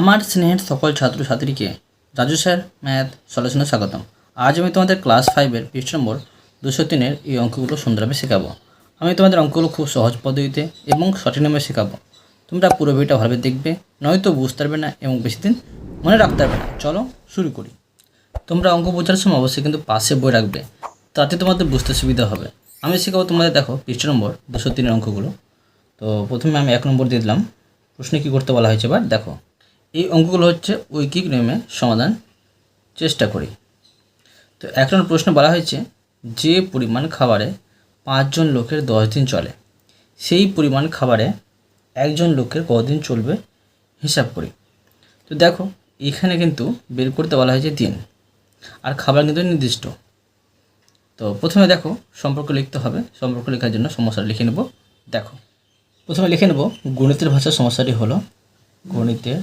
আমার স্নেহের সকল ছাত্রছাত্রীকে রাজু স্যার, ম্যাথ, সলিউশনে স্বাগতম। আজ আমি তোমাদের ক্লাস ফাইভের পৃষ্ঠ নম্বর দুশো তিনের এই অঙ্কগুলো সুন্দরভাবে শেখাবো। আমি তোমাদের অঙ্কগুলো খুব সহজ পদ্ধতিতে এবং সঠিক নামে শেখাবো। তোমরা পুরো বইটা ভালোভাবে দেখবে, নয়তো বুঝতে পারবে না এবং বেশি দিন মনে রাখতে পারবে না। চলো শুরু করি। তোমরা অঙ্ক বোঝার সময় অবশ্যই কিন্তু পাশে বই রাখবে, তাতে তোমাদের বুঝতে সুবিধা হবে। আমি শেখাবো তোমাদের, দেখো, পৃষ্ঠ নম্বর দুশো তিনের অঙ্কগুলো। তো প্রথমে আমি এক নম্বর দিয়ে দিলাম। প্রশ্নে কী করতে বলা হয়েছে এবার? দেখো এই অঙ্কগুলো হচ্ছে ঐকিক নিয়মে সমাধান চেষ্টা করি। তো এক নম্বর প্রশ্ন বলা হয়েছে, যে পরিমাণ খাবারে পাঁচজন লোকের দশ দিন চলে, সেই পরিমাণ খাবারে একজন লোকের কদিন চলবে হিসাব করি। তো দেখো, এখানে কিন্তু বের করতে বলা হয়েছে দিন, আর খাবার কিন্তু নির্দিষ্ট। তো প্রথমে দেখো, সম্পর্ক লিখতে হবে, সম্পর্ক লেখার জন্য সমস্যাটা লিখে নেব। দেখো, প্রথমে লিখে নেব, গণিতের ভাষার সমস্যাটি হলো গণিতের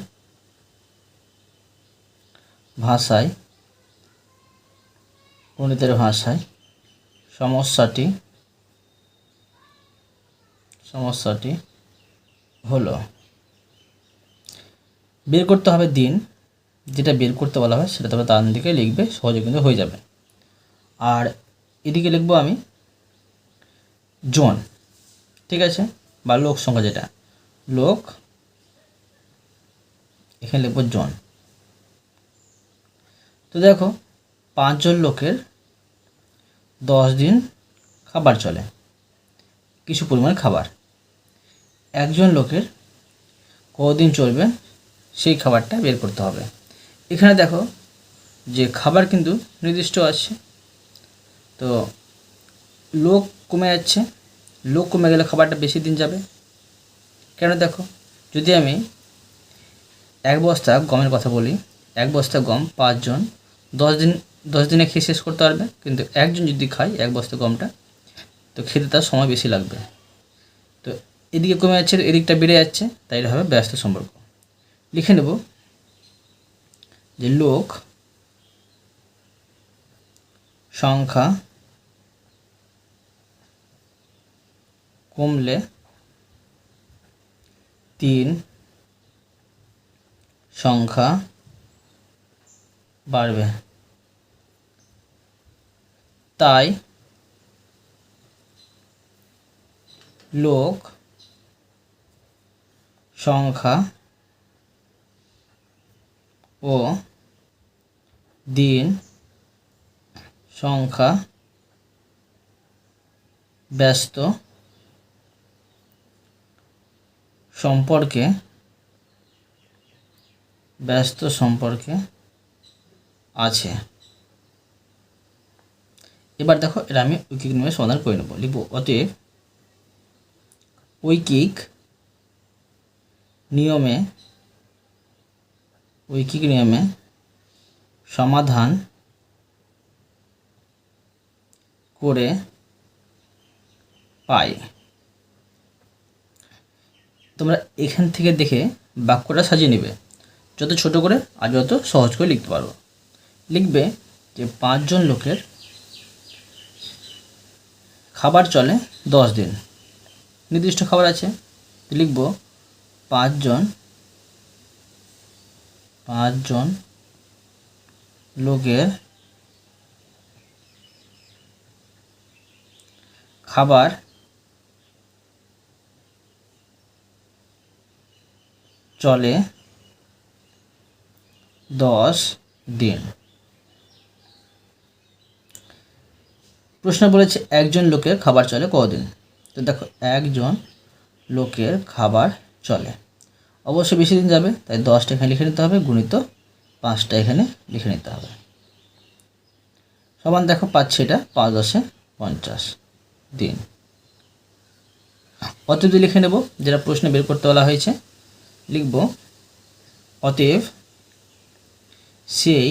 ভাষায়, গণিতের ভাষায় সমস্যাটি সমস্যাটি হলো, বের করতে হবে দিন, যেটা বের করতে বলা হয় সেটা তবে ডান দিকে লিখবে, সহজে কিন্তু হয়ে যাবে। আর এদিকে লিখব আমি জন, ঠিক আছে? বা লোক সংখ্যা যেটা, লোক, এখানে লিখব জন। তো দেখো, পাঁচজন লোকের দশ দিন খাবার চলে, কিছু পরিমাণ খাবার। একজন লোকের কদিন চলবে সেই খাবারটা বের করতে হবে। এখানে দেখো, যে খাবার কিন্তু নির্দিষ্ট আছে। তো লোক কমে যাচ্ছে, লোক কমে গেলে খাবারটা বেশি দিন যাবে। কেন দেখো, যদি আমি এক বস্তা গমের কথা বলি, এক বস্তা গম পাঁচজন দশ দিন, দশ দিনে খেয়ে শেষ করতে পারবে, কিন্তু একজন যদি খায়, এক বস্তা গমটা, তো খেতে তার সময় বেশি লাগবে। তো এদিকে কমে যাচ্ছে, এদিকটা বেড়ে যাচ্ছে, তাই এটা হবে ব্যস্ত সম্পর্ক। লিখে নেব যে লোক সংখ্যা কমলে তিন সংখ্যা বাড়বে। তাই লোক সংখ্যা ও দিন সংখ্যা ব্যস্ত সম্পর্কে ব্যস্ত সম্পর্কে আছে। এবার দেখো, এটা আমি ঐকিক নিয়মে সমাধান করে নেব, লিখব, অতএব ঐকিক নিয়মে ঐকিক নিয়মে সমাধান করে পাই। তোমরা এখান থেকে দেখে বাক্যটা সাজিয়ে নেবে, যত ছোট করে আর যত সহজ করে লিখতে পারব লিখবে যে পাঁচজন লোকের খাবার চলে দশ দিন। নির্দিষ্ট খাবার আছে। লিখব পাঁচজন পাঁচজন লোকের খাবার চলে দশ দিন। প্রশ্ন বলেছে, একজন লোকের খাবার চলে কদিন? তো দেখো, একজন লোকের খাবার চলে। অবশ্যই বেশি দিন যাবে, তাই দশটা এখানে লিখে নিতে হবে, গুণিত পাঁচটা এখানে লিখে নিতে হবে। সমান দেখো, পাচ্ছি এটা পাঁচ দশে পঞ্চাশ দিন। অতএব লিখে নেব, যেটা প্রশ্নে বের করতে বলা হয়েছে, লিখব, অতএব সেই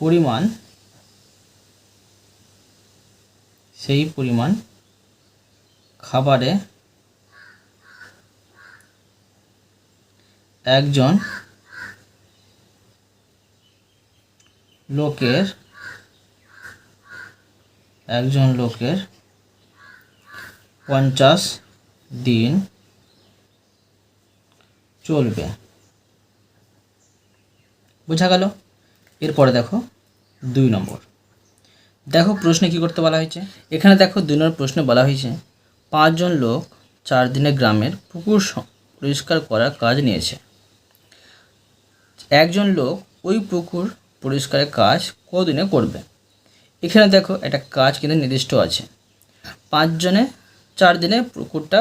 পরিমাণ সেই পরিমাণ খাবারে একজন লোকের একজন লোকের পঞ্চাশ দিন চলবে। বোঝা গেল? এরপরে দেখো দুই নম্বর। দেখো প্রশ্নে কি করতে বলা হয়েছে? এখানে দেখো দুই নম্বর প্রশ্নে বলা হয়েছে, পাঁচজন লোক চার দিনে গ্রামের পুকুর পরিষ্কার করার কাজ নিয়েছে। একজন লোক ওই পুকুর পরিষ্কারের কাজ কদিনে করবে? এখানে দেখো একটা কাজ কিন্তু নির্দিষ্ট আছে। পাঁচজনে চার দিনে পুকুরটা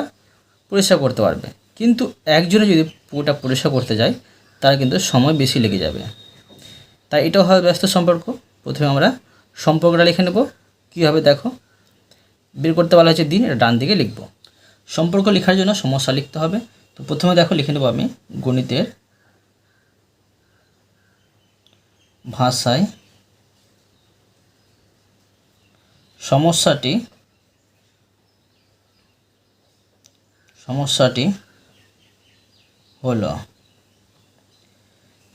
পরিষ্কার করতে পারবে। কিন্তু একজনে যদি পুকুরটা পরিষ্কার করতে যায়, তার কিন্তু সময় বেশি লেগে যাবে। তাই এটাও হবে ব্যস্ত সম্পর্ক। প্রথমে আমরা সম্পর্কটা লিখে নেব। কীভাবে দেখো? বের করতে বলা হয়েছে দিন ডান দিকে লিখব। সম্পর্ক লেখার জন্য সমস্যা লিখতে হবে। তো প্রথমে দেখো, লিখে নেব আমি গণিতের ভাষায় সমস্যাটি সমস্যাটি হলো,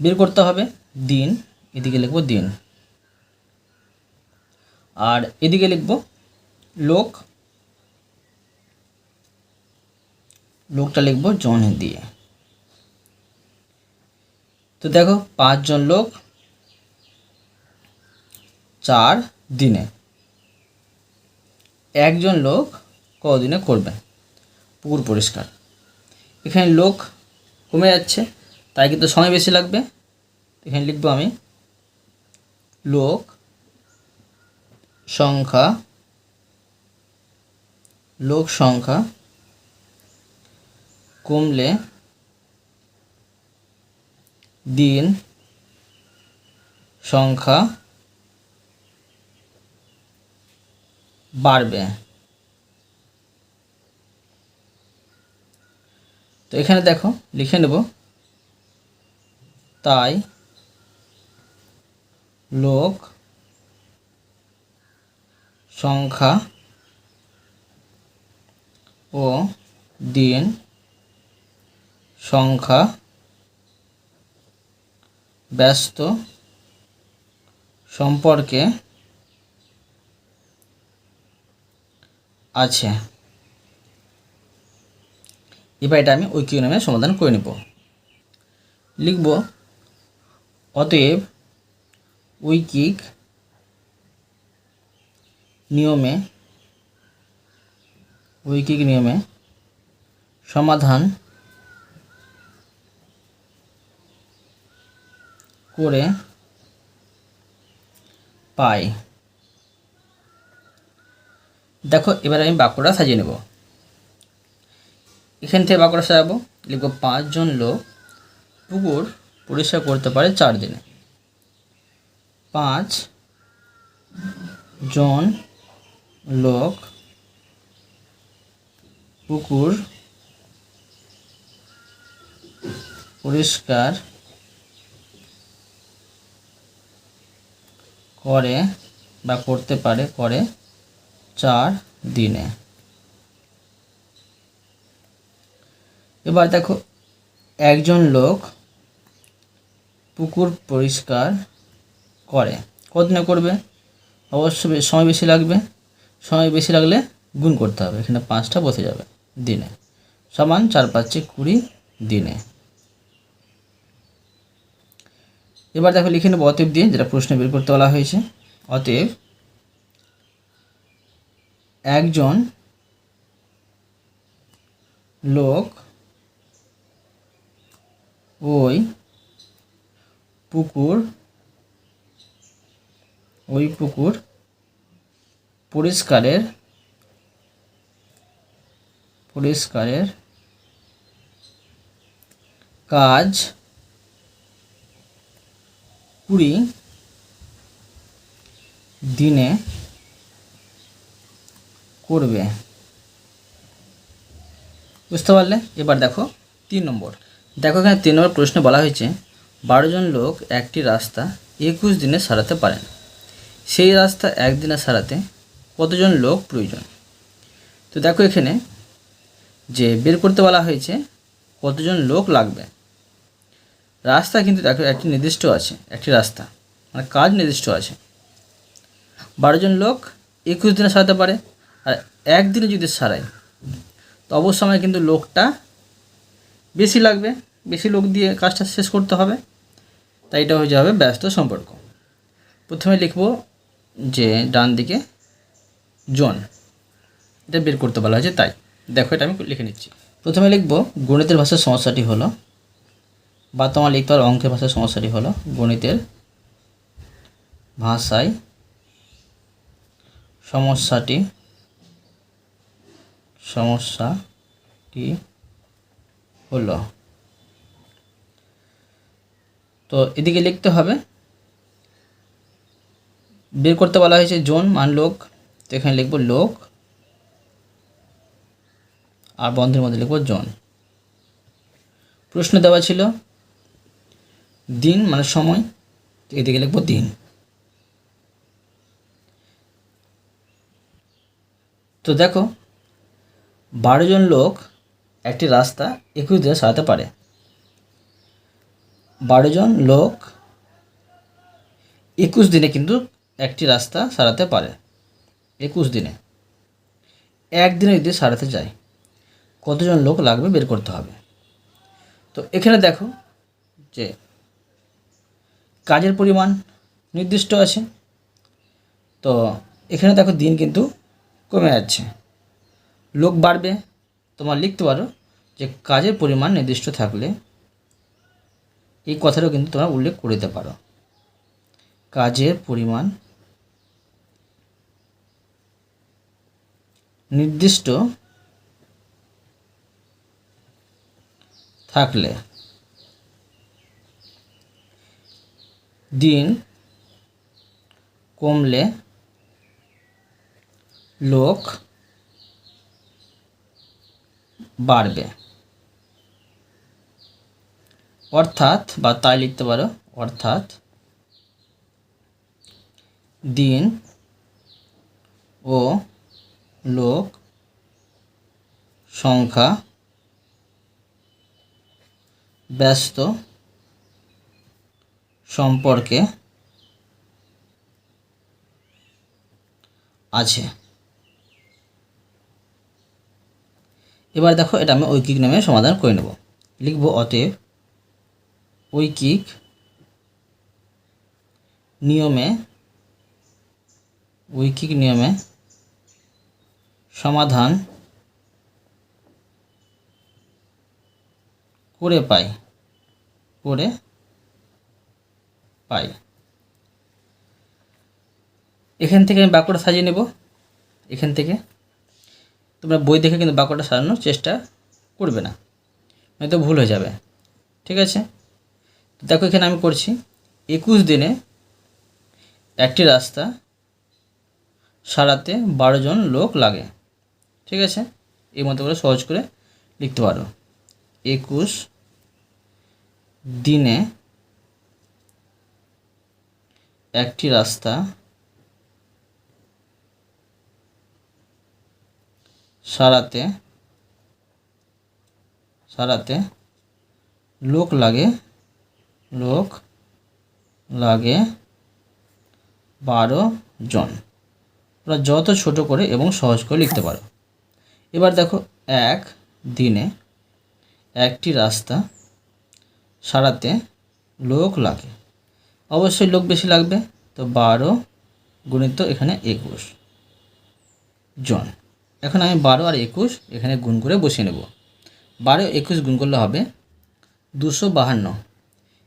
বের করতে হবে দিন, এদিকে লিখব দিন। আর এদিকে লিখব লোক। লোকটা লিখব জন দিয়ে। তো দেখো, পাঁচজন লোক চার দিনে। একজন লোক কদিনে করবে? পুকুর পরিষ্কার। এখানে লোক কমে যাচ্ছে, তাই কিন্তু সময় বেশি লাগবে। এখানে লিখব আমি লোক সংখ্যা লোক সংখ্যা কমলে দিন সংখ্যা বাড়বে। তো এখানে দেখো লিখে নেব তাই লোক সংখ্যা ও দিন সংখ্যা ব্যস্ত সম্পর্কে আছে। এবার এটা আমি ঐক্য নামে সমাধান করে নেব। লিখব, অতএব, ঐকিক নিয়মে, ঐকিক নিয়মে সমাধান করে পাই। দেখো, এবার আমি বাক্যটা সাজিয়ে নেব। এখান থেকে বাক্যটা সাজাবো। লিখব, পাঁচজন লোক পুকুর পরিষ্কার করতে পারে চার দিনে। পাঁচ জন লোক, পুকুর পরিষ্কার করে বা করতে পারে, করে চার দিনে। এবার দেখো, একজন লোক পুকুর পরিষ্কার করে। কতদিনে করবে? অবশ্যই সময় বেশি লাগবে। সময় বেশি লাগলে গুণ করতে হবে। এখানে পাঁচটা বসে যাবে দিনে। সমান চার পাঁচে কুড়ি দিনে। এবার দেখো লিখে নেব অতএব দিয়ে, যেটা প্রশ্ন বের করতে বলা হয়েছে। অতএব একজন লোক ওই পুকুর ওই পুকুর পরিষ্কারের পরিষ্কারের কাজ কুড়ি দিনে করবে। বুঝতে পারলে? এবার দেখো তিন নম্বর। দেখো এখানে তিন নম্বর প্রশ্নে বলা হয়েছে, বারো জন লোক একটি রাস্তা একুশ দিনে সারাতে পারেন। সেই রাস্তা একদিনে সারাতে কতজন লোক প্রয়োজন? তো দেখো এখানে যে বের করতে বলা হয়েছে কতজন লোক লাগবে। রাস্তা কিন্তু দেখো একটি নির্দিষ্ট আছে, একটি রাস্তা মানে কাজ নির্দিষ্ট আছে। বারো জন লোক একুশ দিনে সারাতে পারে আর একদিনে যদি সারায়, তো অবশ্যই কিন্তু লোকটা বেশি লাগবে, বেশি লোক দিয়ে কাজটা শেষ করতে হবে, তাই এটা হয়ে যাবে ব্যস্ত সম্পর্ক। প্রথমে লিখব যে ডান দিকে জন। এটা বের করতে বলা হয়েছে, তাই। দেখো এটা আমি লিখে নিচ্ছি। প্রথমে লিখব, গণিতের ভাষার সমস্যাটি হলো, বা তোমার লিখতে পারো অঙ্কের ভাষার সমস্যাটি হলো, গণিতের ভাষায় সমস্যাটি সমস্যাটি হলো। তো এদিকে লিখতে হবে, বের করতে বলা হয়েছে জন মান লোক তো এখানে লিখব লোক আর বন্ধের মধ্যে লিখব জন। প্রশ্ন দেওয়া ছিল, দিন মানে সময়, এদিকে লিখব দিন। তো দেখো, বারো জন লোক একটি রাস্তা একুশ দিনে সারাতে পারে। বারো জন লোক একুশ দিনে কিন্তু একটি রাস্তা সারাতে পারে। একুশ দিনে। একদিনে যদি সারাতে যায়, কতজন লোক লাগবে বের করতে হবে? তো এখানে দেখো যে কাজের পরিমাণ নির্দিষ্ট আছে। তো এখানে দেখো দিন কিন্তু কমে যাচ্ছে। লোক বাড়বে। তোমার লিখতে পারো যে কাজের পরিমাণ নির্দিষ্ট থাকলে এই কথাটাও কিন্তু তোমরা উল্লেখ করে দিতে পারো। কাজের পরিমাণ নির্দিষ্ট থাকলে দিন কমলে লোক বাড়বে। অর্থাৎ বা তাই লিখতে পারো অর্থাৎ দিন ও লোক, সংখ্যা, ব্যস্ত, সম্পর্কে আছে। এবার দেখো এটা আমি ঐকিক নামে সমাধান করে নেব। লিখব অতএব ঐকিক নিয়মে ঐকিক নিয়মে সমাধান করে পাই করে পাই। এখান থেকে আমি বাক্যটা সাজিয়ে নেব। এখান থেকে তোমরা বই দেখে কিন্তু বাক্যটা সাজানোর চেষ্টা করবে না, নয়তো ভুল হয়ে যাবে। ঠিক আছে? দেখো এখানে আমি করছি, একুশ দিনে একটি রাস্তা সারাতে বারো জন লোক লাগে। ঠিক আছে? এই মতো করে সহজ করে লিখতে পারো। একুশ দিনে একটি রাস্তা সারাতে সারাতে লোক লাগে লোক লাগে বারো জন। ওরা যত ছোট করে এবং সহজ করে লিখতে পারো। এবার দেখো এক দিনে একটি রাস্তা সারাতে লোক লাগে। অবশ্যই লোক বেশি লাগবে। তো বারো গুণিত এখানে একুশ জন। এখন আমি বারো আর একুশ এখানে গুণ করে বসিয়ে নেব। বারো একুশ গুণ করলে হবে দুশো বাহান্ন।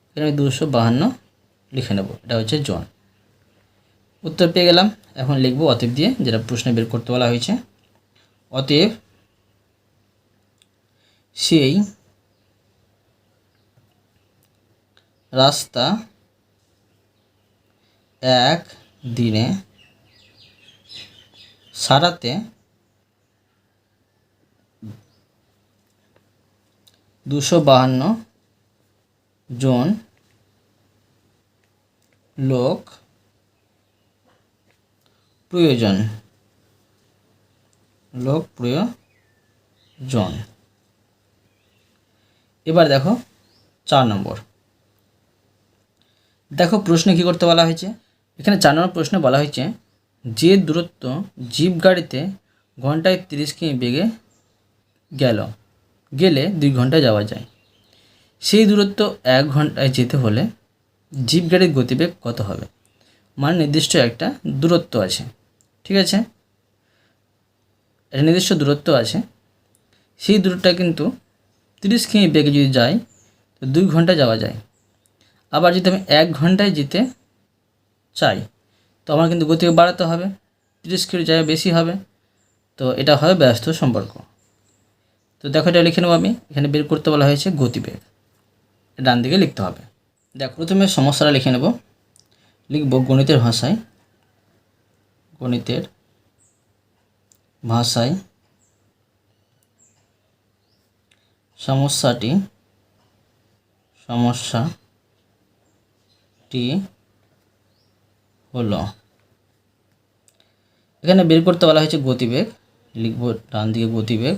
এখানে আমি দুশো বাহান্ন লিখে নেব। এটা হচ্ছে জন। উত্তর পেয়ে গেলাম। এখন লিখব অতএব দিয়ে, যেটা প্রশ্নে বের করতে বলা হয়েছে। অতএব সেই রাস্তা এক দিনে সারাতে দুশো বাহান্ন জন লোক প্রয়োজন। লোক প্রয়োজন এবার দেখো চার নম্বর। দেখো প্রশ্নে কী করতে বলা হয়েছে? এখানে চার নম্বর প্রশ্নে বলা হয়েছে, যে দূরত্ব জিপ গাড়িতে ঘন্টায় তিরিশ কিমি বেগে গেল, গেলে দুই ঘন্টায় যাওয়া যায়। সেই দূরত্ব এক ঘন্টায় যেতে হলে জিপ গাড়ির গতিবেগ কত হবে? মানে নির্দিষ্ট একটা দূরত্ব আছে। ঠিক আছে? একটা নির্দিষ্ট দূরত্ব আছে। সেই দূরত্বটা কিন্তু তিরিশ কিমি বেগে যদি যাই তো দুই ঘণ্টা যাওয়া যায়। আবার যদি আমি এক ঘন্টায় যেতে চাই, তো আমার কিন্তু গতিবেগ বাড়াতে হবে, তিরিশ কিলো জায়গায় বেশি হবে, তো এটা হয় ব্যস্ত সম্পর্ক। তো দেখো এটা লিখে নেব আমি, এখানে বের করতে বলা হয়েছে গতিবেগ। ডান দিকে লিখতে হবে। দেখো, প্রথমে সমস্যাটা লিখে নেব। লিখব গণিতের ভাষায়, গণিতের ভাষায় সমস্যাটি সমস্যাটি হলো, এখানে বের করতে বলা হয়েছে গতিবেগ, লিখব ডান দিকে গতিবেগ,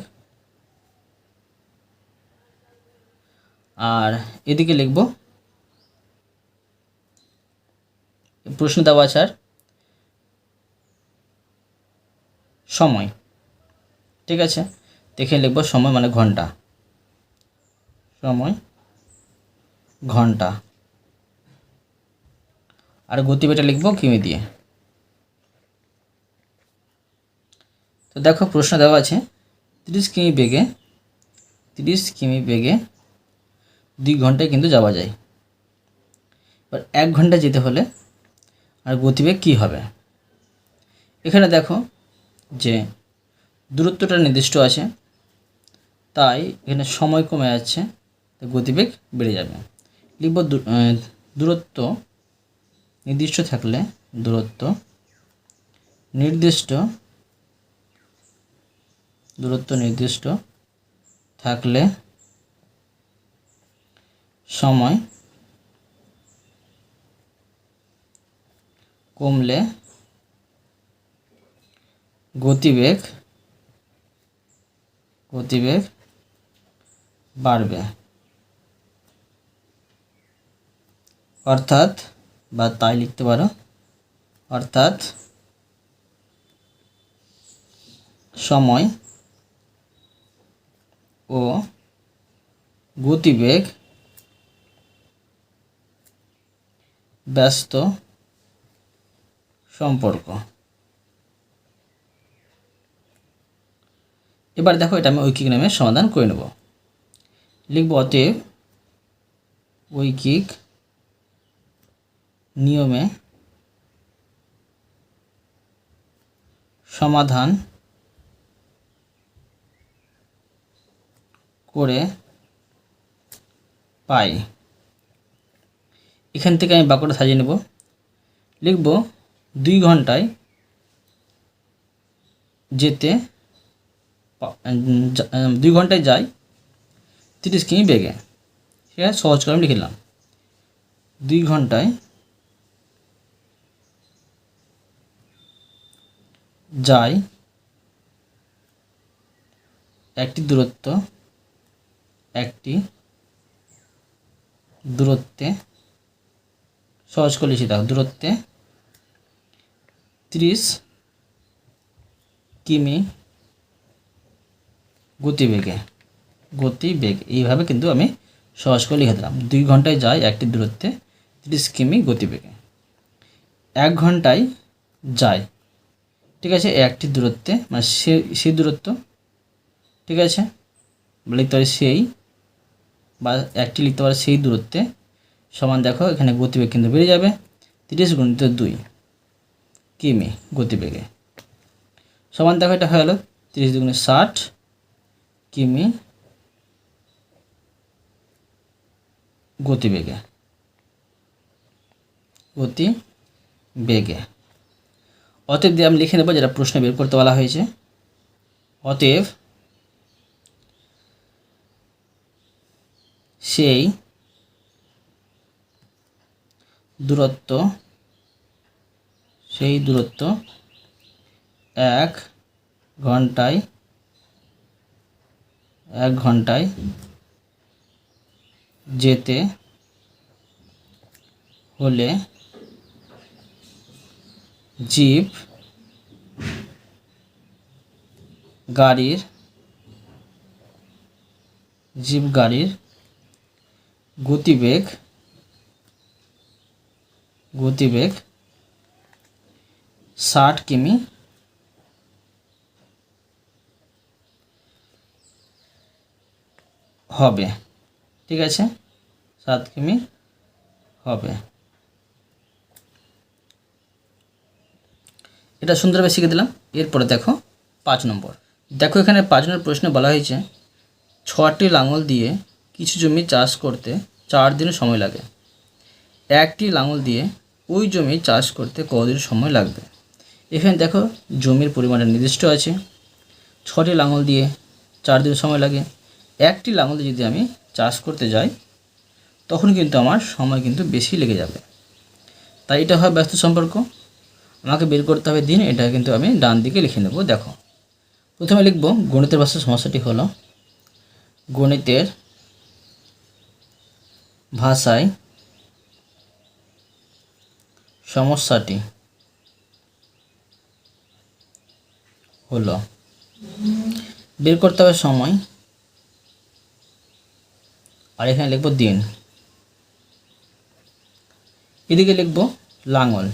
আর এদিকে লিখব প্রশ্ন দেওয়া আছে আর সময়। ঠিক আছে? দেখে লিখব সময় মানে ঘণ্টা। সময়, ঘণ্টা। আর গতিবেগটা লিখব কিমি দিয়ে। তো দেখো প্রশ্ন দেওয়া আছে, তিরিশ কিমি বেগে, তিরিশ কিমি বেগে দুই ঘন্টায় কিন্তু যাওয়া যায়। এবার এক ঘণ্টা যেতে হলে আর গতিবেগ কী হবে? এখানে দেখো যে দূরত্বটা নির্দিষ্ট আছে, তাই এখানে সময় কমে যাচ্ছে গতিবেগ বেড়ে যাবে। লিখব দূরত্ব নির্দিষ্ট থাকলে দূরত্ব নির্দিষ্ট দূরত্ব নির্দিষ্ট থাকলে সময় কমলে গতিবেগ গতিবেগ বাড়বে। অর্থাৎ বা তাই লিখতে পারো অর্থাৎ সময় ও গতিবেগ ব্যস্ত সম্পর্ক। এবার দেখো এটা আমি ঐকিক নামে সমাধান করে নেব। লিখব অতএব ঐকিক নিয়মে সমাধান করে পাই। এখান থেকে আমি বাক্যটা সাজিয়ে নেব। লিখব দুই ঘন্টায় যেতে দুই ঘন্টায় যাই। তিরিশ কিমি বেগে। ঠিক আছে? সহজ করে আমি লিখে নিলাম। দুই ঘন্টায় যাই। একটি দূরত্ব, একটি দূরত্বে, সহজ করে লিখে দাও, দূরত্বে ত্রিশ কিমি গতিবেগে গতিবেগ এইভাবে কিন্তু আমি সহজ করে লিখে দিলাম। দুই ঘন্টায় যাই একটি দূরত্বে, তিরিশ কিমি গতিবেগে এক ঘন্টায় যায়। ঠিক আছে, একটি দূরত্বে মানে সে সেই দূরত্ব। ঠিক আছে, লিখতে পারি সেই, বা একটি লিখতে পারে সেই দূরত্বে। সমান দেখো, এখানে গতিবেগ কিন্তু বেড়ে যাবে। তিরিশ গুণিত দুই কিমি গতিবেগে সমান দেখো, এটা হয়ে গেলো তিরিশ দুগুণে ষাট। কিমি? গতিবেগে। গতি বেগে অতএব দিয়ে আমি লিখে নেব যেটা প্রশ্ন বের করতে বলা হয়েছে। অতএব সেই দূরত্ব সেই দূরত্ব এক ঘন্টায় এক ঘন্টায় যেতে হলে জিপ গাড়ির জিপ গাড়ির গতিবেগ গতিবেগ ষাট কিমি হবে। ঠিক আছে? সাত কিমি হবে। এটা সুন্দরভাবে শিখে দিলাম। এরপরে দেখো পাঁচ নম্বর। দেখো এখানে পাঁচ নম্বর প্রশ্নে বলা হয়েছে, ছটি লাঙল দিয়ে কিছু জমি চাষ করতে চার দিন সময় লাগে। একটি লাঙল দিয়ে ওই জমি চাষ করতে কদিন সময় লাগবে? এখানে দেখো জমির পরিমাণটা নির্দিষ্ট আছে। ছটি লাঙল দিয়ে চার দিন সময় লাগে। একটি লাঙল যদি আমি চাষ করতে যাই, তখন কিন্তু আমার সময় কিন্তু বেশি লেগে যাবে। তাই এটা হয় ব্যস্ত সম্পর্ক। আমাকে বের করতে হবে দিন, এটা কিন্তু আমি ডান দিকে লিখে নেব। দেখো, প্রথমে লিখব, গণিতের ভাষার সমস্যাটি হলো, গণিতের ভাষায় সমস্যাটি হলো, বের করতে হবে সময়। এখানে লিখব দিন। এদিকে লিখব লাঙল।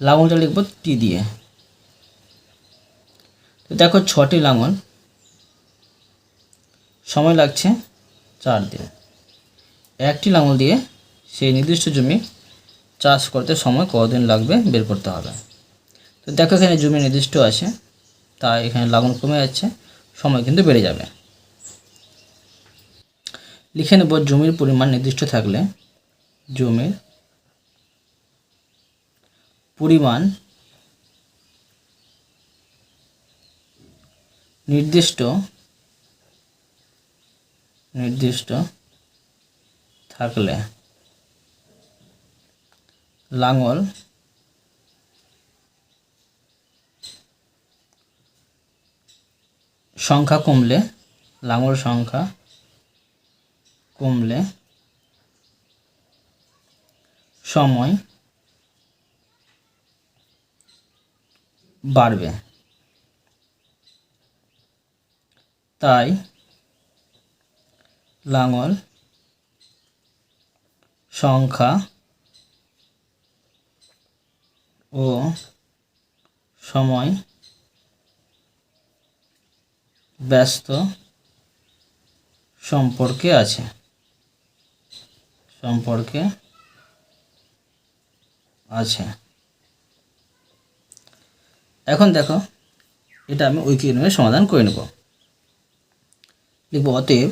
লাঙলটা লিখব টি দিয়ে। তো দেখো ছটি লাঙল। সময় লাগছে চার দিন। একটি লাঙল দিয়ে সেই নির্দিষ্ট জমি চাষ করতে সময় কতদিন লাগবে বের করতে হবে। তো দেখো এখানে জমি নির্দিষ্ট আছে। তাই এখানে লাঙল কমে যাচ্ছে, সময় কিন্তু বেড়ে যাবে। লিখে নেব জমির পরিমাণ নির্দিষ্ট থাকলে, জমির পরিমাণ নির্দিষ্ট নির্দিষ্ট থাকলে, লাঙল সংখ্যা কমলে লাঙল সংখ্যা কমলে সময় বাড়বে। তাই লাঙল সংখ্যা ও সময় ব্যস্ত সম্পর্কে আছে। সম্পর্কে আছে। এখন দেখো, এটা আমি ঐকিক নিয়মে সমাধান করে নেব। লিখব অতএব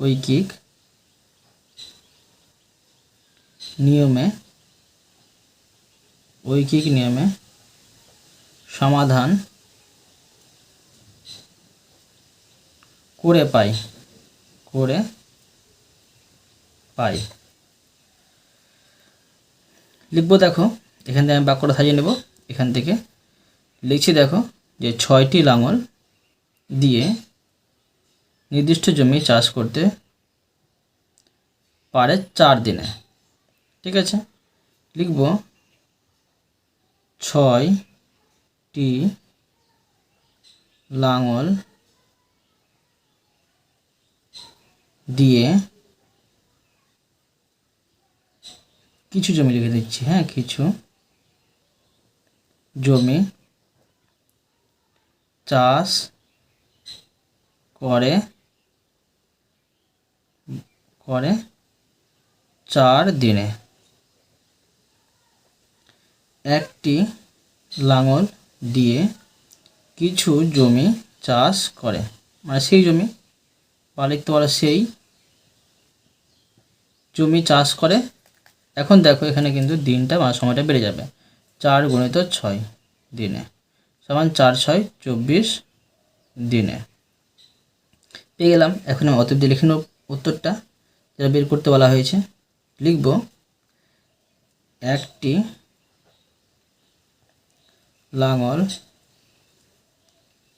ঐকিক নিয়মে ঐকিক নিয়মে সমাধান করে পাই করে পাই। লিখব দেখো, এখান থেকে আমি বাক্যটা সাজিয়ে নেব। এখান থেকে লিখছি দেখো যে ছয়টি লাঙল দিয়ে নির্দিষ্ট জমি চাষ করতে পারে চার দিনে। ঠিক আছে? লিখব ছয়টি লাঙল দিয়ে কিছু জমি লিখে দিচ্ছি হ্যাঁ কিছু জমি চাষ করে করে চার দিনে। একটি লাঙল দিয়ে কিছু জমি চাষ করে মানে সেই জমি পারো সেই জমি চাষ করে, এখন দেখো এখানে কিন্তু দিনটা বা সময়টা বেড়ে যাবে। চার গুণিত ছয় দিনে সমান চার ছয় চব্বিশ দিনে। পেয়ে গেলাম, এখন আমি অতএব দিয়ে লিখে নেব উত্তরটা। যেটা বের করতে বলা হয়েছে, লিখব একটি লাঙল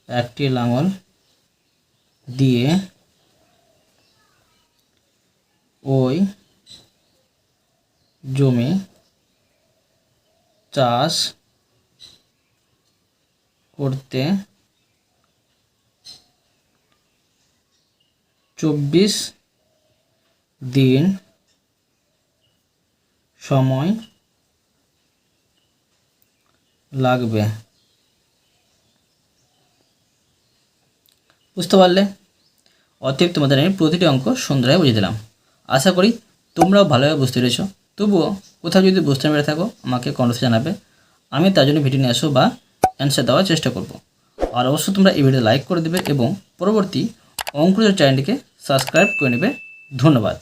একটি লাঙল দিয়ে ওই জমি, চাষ করতে চব্বিশ দিন সময় লাগবে। বুঝতে পারলে? অতএব তোমাদের আমি প্রতিটি অঙ্ক সুন্দরভাবে বুঝিয়ে দিলাম। আশা করি তোমরাও ভালোভাবে বুঝতে পেরেছ। তবুও কোথাও যদি বুঝতে পেরে থাকো, আমাকে কমেন্টসে জানাবে। আমি তার জন্য ভিডিও নিয়ে আসব বা অ্যান্সার দেওয়ার চেষ্টা করব। আর অবশ্যই তোমরা এই ভিডিও লাইক করে দেবে এবং পরবর্তী অঙ্কুর চ্যানেলটিকে সাবস্ক্রাইব করে নেবে। ধন্যবাদ।